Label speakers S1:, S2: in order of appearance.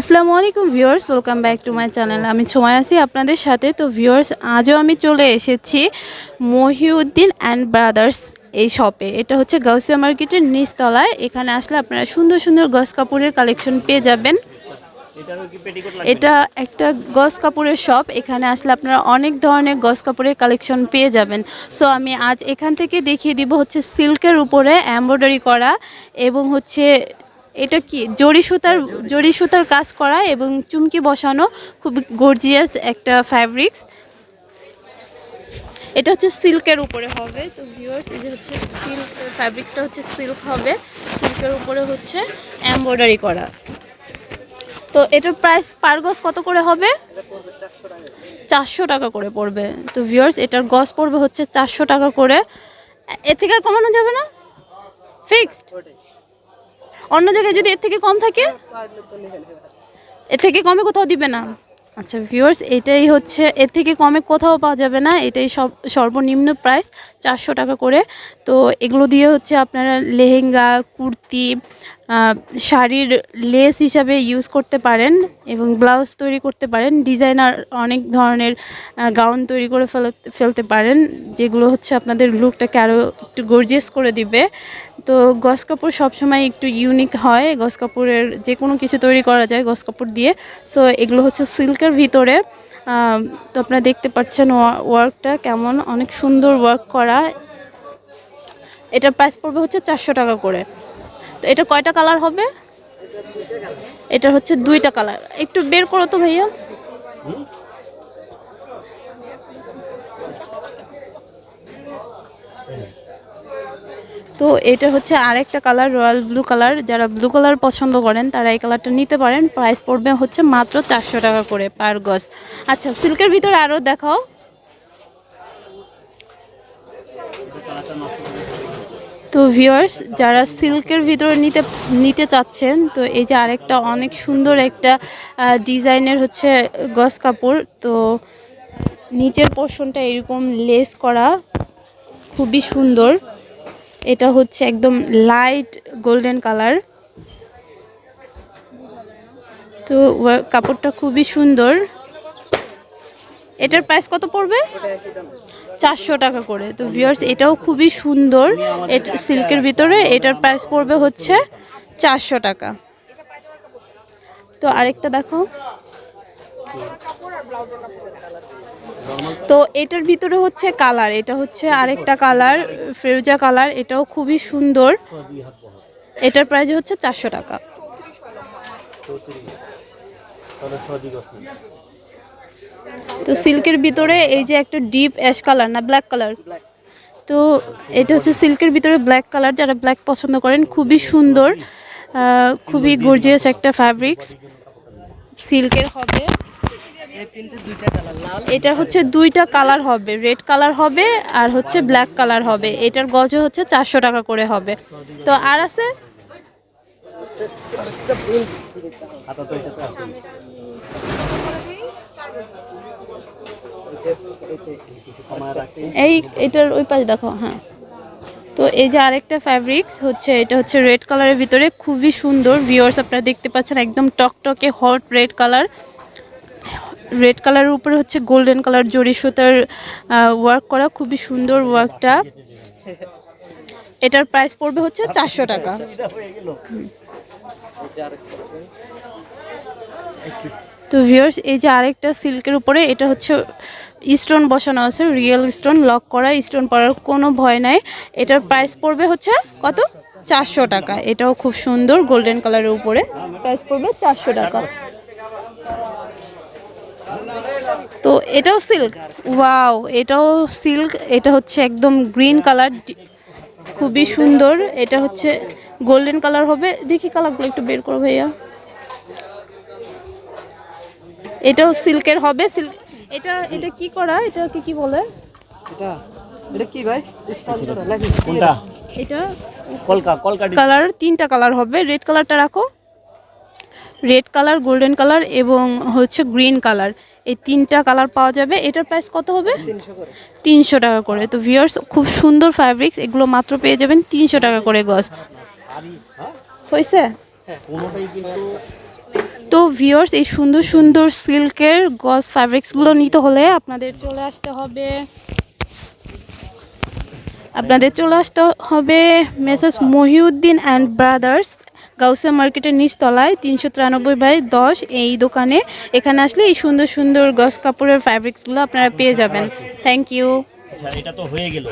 S1: আসসালামু আলাইকুম viewers, welcome back to my channel. আমি সময় আছি আপনাদের সাথে। তো ভিউয়ার্স, আজও আমি চলে এসেছি মহিউদ্দিন অ্যান্ড ব্রাদার্স এই শপে। এটা হচ্ছে গাউসিয়া মার্কেটের নিচতলায়। এখানে আসলে আপনারা সুন্দর সুন্দর গস কাপড়ের কালেকশন পেয়ে যাবেন। এটা একটা গস কাপড়ের শপ। এখানে আসলে আপনারা অনেক ধরনের গস কাপড়ের কালেকশন পেয়ে যাবেন। সো আমি আজ এখান থেকে দেখিয়ে দিব হচ্ছে সিল্কের উপরে এমব্রয়ডারি করা এবং হচ্ছে এটা কি? জড়ি সুতার জড়ি সুতার কাজ করা এবং চুমকি বসানো খুব গর্জিয়াস একটা ফ্যাব্রিক্স এটা হচ্ছে সিল্কের উপরে হবে। তো ভিউয়ার্স এই যে হচ্ছে সিল্ক ফ্যাব্রিক্সটা হচ্ছে সিল্ক হবে। সিল্কের উপরে হচ্ছে এমব্রয়ডারি করা। তো এটার প্রাইস পার গজ কত করে হবে? চারশো টাকা করে পড়বে। তো ভিউয়ার্স এটার গজ পড়বে হচ্ছে চারশো টাকা করে। এর থেকে আর কমানো যাবে না? ফিক্সড অন্য জায়গায় যদি এর থেকে কম থাকে? এর থেকে কমে কোথাও দিবে না। আচ্ছা ভিউয়ার্স এটাই হচ্ছে, এর থেকে কমে কোথাও পাওয়া যাবে না, এটাই সব, সর্বনিম্ন প্রাইস চারশো টাকা করে। তো এগুলো দিয়ে হচ্ছে আপনারা লেহেঙ্গা, কুর্তি শাড়ির লেস হিসাবে ইউজ করতে পারেন এবং ব্লাউজ তৈরি করতে পারেন। ডিজাইনার অনেক ধরনের গাউন তৈরি করে ফেলতে পারেন, যেগুলো হচ্ছে আপনাদের লুকটাকে আরও একটু গর্জিয়াস করে দিবে। তো গস কাপড় সবসময় একটু ইউনিক হয়। গস কাপড়ের যে কোনো কিছু তৈরি করা যায় গস কাপড় দিয়ে। সো এগুলো হচ্ছে সিল্কের ভিতরে। তো আপনারা দেখতে পাচ্ছেন ওয়ার্কটা কেমন, অনেক সুন্দর ওয়ার্ক করা। এটার প্রাইস পড়বে হচ্ছে চারশো টাকা করে। তো এটা কয়টা কালার হবে? এটা হচ্ছে দুইটা কালার। একটু বের করো তো ভাইয়া। তো এটা হচ্ছে আরেকটা কালার, রয়্যাল ব্লু কালার। যারা ব্লু কালার পছন্দ করেন, তারা এই কালারটা নিতে পারেন। প্রাইস পড়বে হচ্ছে মাত্র চারশো টাকা করে পার গজ। আচ্ছা সিল্কের ভিতরে আরও দেখাও। তো ভিউয়ার্স যারা সিল্কের ভিতরে নিতে নিতে চাচ্ছেন, তো এই যে আরেকটা অনেক সুন্দর একটা ডিজাইনের হচ্ছে গস কাপড়, তো নিচের পোর্শনটা এরকম লেস করা, খুবই সুন্দর। এটা হচ্ছে একদম লাইট গোল্ডেন কালার তো কাপড়টা খুবই সুন্দর। এটার প্রাইস কত পড়বে? চারশো টাকা করে। তো ভিউয়ার্স এটাও খুবই সুন্দর। এটা সিল্কের ভিতরে এটার প্রাইস পড়বে হচ্ছে চারশো টাকা। তো আরেকটা দেখো। তো এটার ভিতরে হচ্ছে কালার এটা হচ্ছে আরেকটা কালার ফেরুজা কালার এটাও খুবই সুন্দর। এটার প্রাইস হচ্ছে চারশো টাকা। তো সিল্কের ভিতরে এই যে একটা ডিপ অ্যাশ কালার না ব্ল্যাক কালার? তো এটা হচ্ছে সিল্কের ভিতরে ব্ল্যাক কালার, যারা ব্ল্যাক পছন্দ করেন, খুবই সুন্দর খুবই গর্জিয়াস একটা ফ্যাব্রিক্স সিল্কের হবে। এটা হচ্ছে দুইটা কালার হবে, রেড কালার হবে আর হচ্ছে ব্ল্যাক কালার হবে। এটার গজ হচ্ছে চারশো টাকা করে হবে। তো আর আছে? এই এটার ওই পাশে দেখো হ্যাঁ। তো এই যে আরেকটা ফ্যাব্রিক্স হচ্ছে এটা হচ্ছে রেড কালারের ভিতরে খুবই সুন্দর। ভিউয়ার্স আপনারা দেখতে পাচ্ছেন একদম টকটকে হট রেড কালার রেড কালারের উপরে হচ্ছে গোল্ডেন কালার জরি সুতার ওয়ার্ক করা খুবই সুন্দর ওয়ার্কটা এটার প্রাইস পড়বে হচ্ছে চারশো টাকা। তো ভিউয়ার্স এই যে আরেকটা সিল্কের উপরে, এটা হচ্ছে স্টোন বসানো আছে রিয়েল স্টোন লক করা স্টোন পরার কোনো ভয় নাই। এটার প্রাইস পড়বে হচ্ছে কত? চারশো টাকা। এটাও খুব সুন্দর গোল্ডেন কালারের উপরে। প্রাইস পড়বে চারশো টাকা। তো এটাও সিল্ক ওয়াও এটাও সিল্ক এটা হচ্ছে একদম গ্রিন কালার খুবই সুন্দর। এটা হচ্ছে গোল্ডেন কালার হবে। দেখি কালারগুলো একটু বের করো ভাইয়া। এটাও সিল্কের হবে সিল্ক এটা এটা কি করা? এটাকে কি বলে?
S2: এটা এটা কি ভাই?
S3: কোনটা?
S1: এটা
S3: কলকা কলকা
S1: কালার তিনটা কালার হবে। রেড কালারটা রাখো। রেড কালার গোল্ডেন কালার এবং হচ্ছে গ্রিন কালার। এই তিনটা কালার পাওয়া যাবে। এটার প্রাইস কত হবে? তিনশো টাকা করে। তো ভিউয়ার্স খুব সুন্দর ফ্যাব্রিক্স এগুলো মাত্র পেয়ে যাবেন তিনশো টাকা করে গজ। হয়েছে?
S3: কোনোটাই কিন্তু
S1: তো ভিওর্স এই সুন্দর সুন্দর সিল্কের গজ ফ্যাব্রিক্সগুলো নিতে হলে আপনাদের চলে আসতে হবে। আপনাদের চলে আসতে হবে messrs Mohiuddin and brothers Gausia মার্কেটের নিচতলায়, তিনশো তিরানব্বই বাই দশ এই দোকানে। এখানে আসলে এই সুন্দর সুন্দর গস কাপড়ের ফ্যাব্রিক্সগুলো আপনারা পেয়ে যাবেন। থ্যাংক ইউ
S3: আচ্ছা এটা তো হয়ে গেল।